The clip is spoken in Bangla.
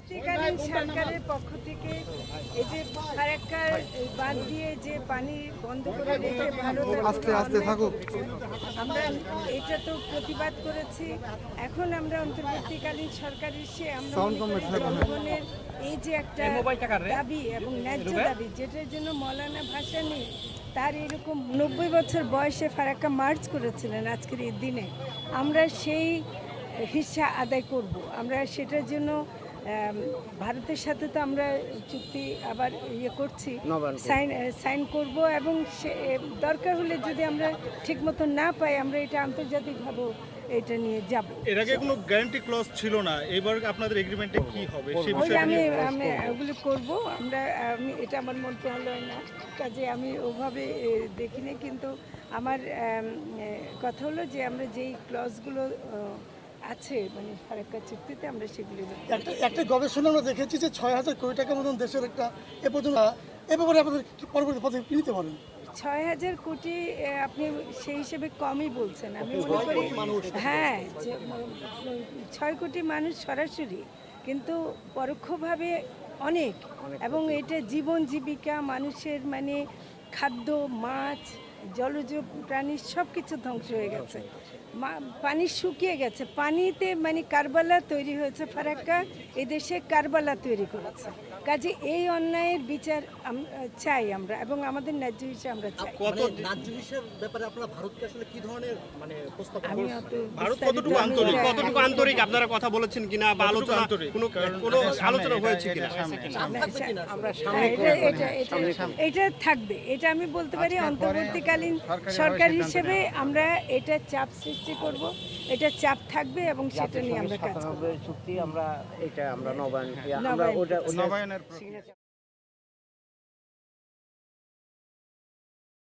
অন্তর্বর্তীকালীন সরকারের পক্ষ থেকে এই যে ফারাক্কার বাঁধ দিয়ে যে পানি বন্ধ করে রেখে ভারত আস্তে আস্তে থাকুক। আমরা এটা তো প্রতিবাদ করেছি। এখন আমরা অন্তর্বর্তীকালীন সরকার এসে আমরা। জনগণের এই যে একটা দাবি এবং ন্যায্য দাবি যেটার জন্য মৌলানা ভাষা নেই তার এরকম নব্বই বছর বয়সে ফারাক্কা মার্চ করেছিলেন আজকের এই দিনে। আমরা সেই হিসা আদায় করব। আমরা সেটার জন্য ভারতের সাথে তো আমরা চুক্তি আবার ইয়ে করছি। সাইন সাইন করব এবং সে দরকার হলে যদি আমরা ঠিকমতো না পাই আমরা এটা আন্তর্জাতিকভাবে এটা নিয়ে যাব। এর আগে কোনো গ্যারান্টি ক্লজ ছিল না। এবার আপনাদের এগ্রিমেন্টে কি হবে? সেই ওই বিষয়টা আমি আমি ওগুলো করব। আমরা আমি এটা আমার মন্ত্রণালয় না। কাজে আমি ওভাবে দেখিনি। কিন্তু আমার কথা হলো যে আমরা যেই ক্লজগুলো আছে মানে ফারাক্কা চুক্তিতে আমরা সেগুলি একটা একটা গবেষণা আমরা দেখেছি যে ছয় হাজার কোটি টাকার মতন দেশের একটা এ পর্যন্ত এ ব্যাপারে আপনাদের পরবর্তী পদক্ষেপ নিতে পারেন? ছয় হাজার কোটি আপনি সেই হিসেবে কমই বলছেন। আমি মনে করি হ্যাঁ ছয় কোটি মানুষ সরাসরি কিন্তু পরোক্ষভাবে অনেক। এবং এটা জীবন জীবিকা মানুষের মানে খাদ্য মাছ জলজ প্রাণী সব কিছু ধ্বংস হয়ে গেছে। পানি শুকিয়ে গেছে। পানিতে মানে কারবালা তৈরি হয়েছে ফারাক্কা। এদেশে কারবালা তৈরি করেছে। কাজে এই অন্যায়ের বিচার চাই আমরা এবং আমাদের ন্যায্য হিসেবে আমরা চাই। কত রাজ্য ব্যাপারে আপনারা ভারতকে আসলে কি ধরনের মানে প্রস্তাব আমি ভারত কতটুকু আন্তরিক? কতটুকু আন্তরিক? আপনারা কথা বলেছেন কিনা বা আলোচনা কোনো কোনো আলোচনা হয়েছে কিনা? এটা- এটা- এটা- এটা থাকবে। এটা আমি বলতে পারি অন্তর্বর্তীকালীন সরকার হিসেবে আমরা এটা চাপ সৃষ্টি করব এটা চাপ থাকবে এবং সেটা নিয়ে আমরা কাজ করব। চুক্তি আমরা এটা আমরা নবায়ন আমরা ওটা নবায়নের